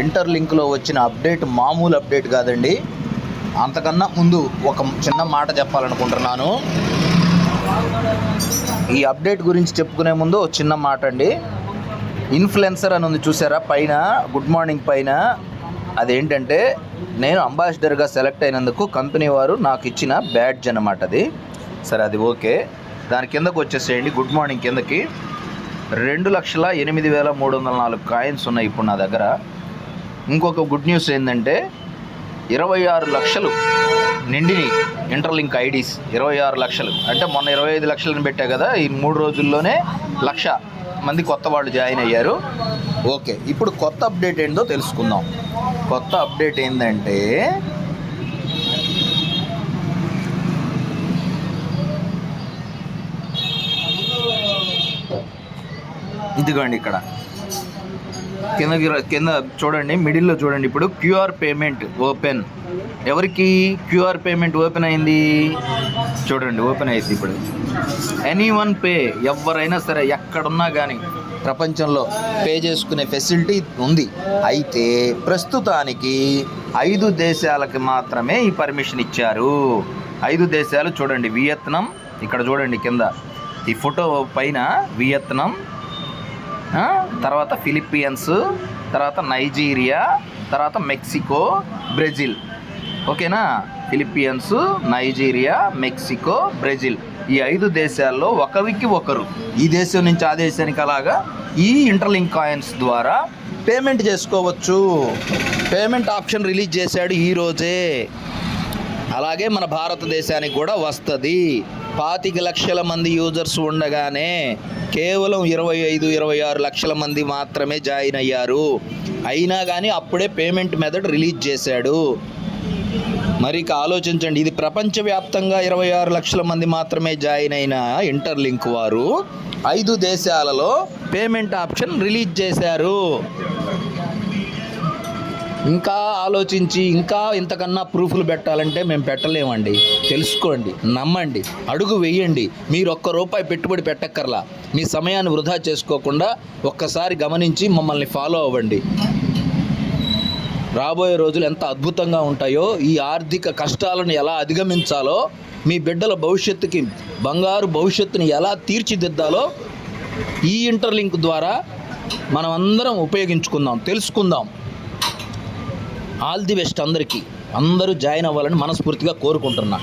Inter లింక్లో వచ్చిన update మామూలు update కాదండి. అంతకన్నా ముందు ఒక చిన్న మాట చెప్పాలనుకుంటున్నాను. ఈ అప్డేట్ గురించి చెప్పుకునే ముందు ఒక చిన్న మాట అండి. ఇన్ఫ్లుయెన్సర్ అని ఉంది చూసారా? పైన గుడ్ మార్నింగ్ పైన. అదేంటంటే నేను అంబాసిడర్గా సెలెక్ట్ అయినందుకు కంపెనీ వారు నాకు ఇచ్చిన బ్యాడ్జ్ అన్నమాట అది. సరే అది ఓకే. దాని కిందకు వచ్చేసేయండి. గుడ్ మార్నింగ్ కిందకి. రెండు లక్షల ఎనిమిది వేల మూడు వందల నాలుగు కాయిన్స్ ఉన్నాయి ఇప్పుడు నా దగ్గర. ఇంకొక గుడ్ న్యూస్ ఏంటంటే ఇరవై ఆరు లక్షలు నిండిని ఇంటర్లింక్ ఐడీస్. ఇరవై ఆరు లక్షలు. అంటే మొన్న ఇరవై ఐదు లక్షలను పెట్టా కదా ఈ మూడు రోజుల్లోనే లక్ష మంది కొత్త వాళ్ళు జాయిన్ అయ్యారు. ఓకే ఇప్పుడు కొత్త అప్డేట్ ఏంటో తెలుసుకుందాం. కొత్త అప్డేట్ ఏంటంటే ఇదిగోండి ఇక్కడ. కింద కింద చూడండి మిడిల్లో చూడండి ఇప్పుడు. QR payment open. ఎవరికి క్యూఆర్ పేమెంట్ ఓపెన్ అయింది? చూడండి ఓపెన్ అయింది ఇప్పుడు. ఎనీ వన్ పే ఎవరైనా సరే ఎక్కడున్నా కానీ ప్రపంచంలో పే చేసుకునే ఫెసిలిటీ ఉంది. అయితే ప్రస్తుతానికి ఐదు దేశాలకి మాత్రమే ఈ పర్మిషన్ ఇచ్చారు. ఐదు దేశాలు చూడండి వియత్నం. ఇక్కడ చూడండి కింద. ఈ ఫోటో పైన వియత్నం తర్వాత ఫిలిప్పీన్స్ తర్వాత నైజీరియా తర్వాత మెక్సికో బ్రెజిల్. ఓకేనా? Philippines Nigeria Mexico Brazil. ఈ ఐదు దేశాల్లో ఒకరికి ఒకరు. ఈ దేశం నుంచి ఆ దేశానికి అలాగా ఈ ఇంటర్లింక్ కాయిన్స్ ద్వారా పేమెంట్ చేసుకోవచ్చు. పేమెంట్ ఆప్షన్ రిలీజ్ చేశాడు ఈరోజే అలాగే మన భారతదేశానికి కూడా వస్తుంది. పాతిక లక్షల మంది యూజర్స్ ఉండగానే కేవలం ఇరవై ఐదు ఇరవై ఆరు లక్షల మంది మాత్రమే జాయిన్ అయ్యారు. అయినా కానీ అప్పుడే పేమెంట్ మెథడ్ రిలీజ్ చేశాడు. మరి ఇక ఆలోచించండి ఇది ప్రపంచవ్యాప్తంగా ఇరవై ఆరు లక్షల మంది మాత్రమే జాయిన్ అయిన ఇంటర్లింక్ వారు ఐదు దేశాలలో పేమెంట్ ఆప్షన్ రిలీజ్ చేశారు. ఇంకా ఆలోచించి ఇంకా ఇంతకన్నా ప్రూఫ్లు పెట్టాలంటే మేము పెట్టలేమండి. తెలుసుకోండి నమ్మండి అడుగు వేయండి. మీరు ఒక్క రూపాయి పెట్టుబడి పెట్టక్కర్లా. మీ సమయాన్ని వృధా చేసుకోకుండా ఒక్కసారి గమనించి మమ్మల్ని ఫాలో అవ్వండి. రాబోయే రోజులు ఎంత అద్భుతంగా ఉంటాయో ఈ ఆర్థిక కష్టాలను ఎలా అధిగమించాలో మీ బిడ్డల భవిష్యత్తుకి బంగారు భవిష్యత్తుని ఎలా తీర్చిదిద్దాలో ఈ ఇంటర్లింక్ ద్వారా మనం అందరం ఉపయోగించుకుందాం తెలుసుకుందాం. ఆల్ ది బెస్ట్ అందరికీ. అందరూ జాయిన్ అవ్వాలని మనస్ఫూర్తిగా కోరుకుంటున్నా.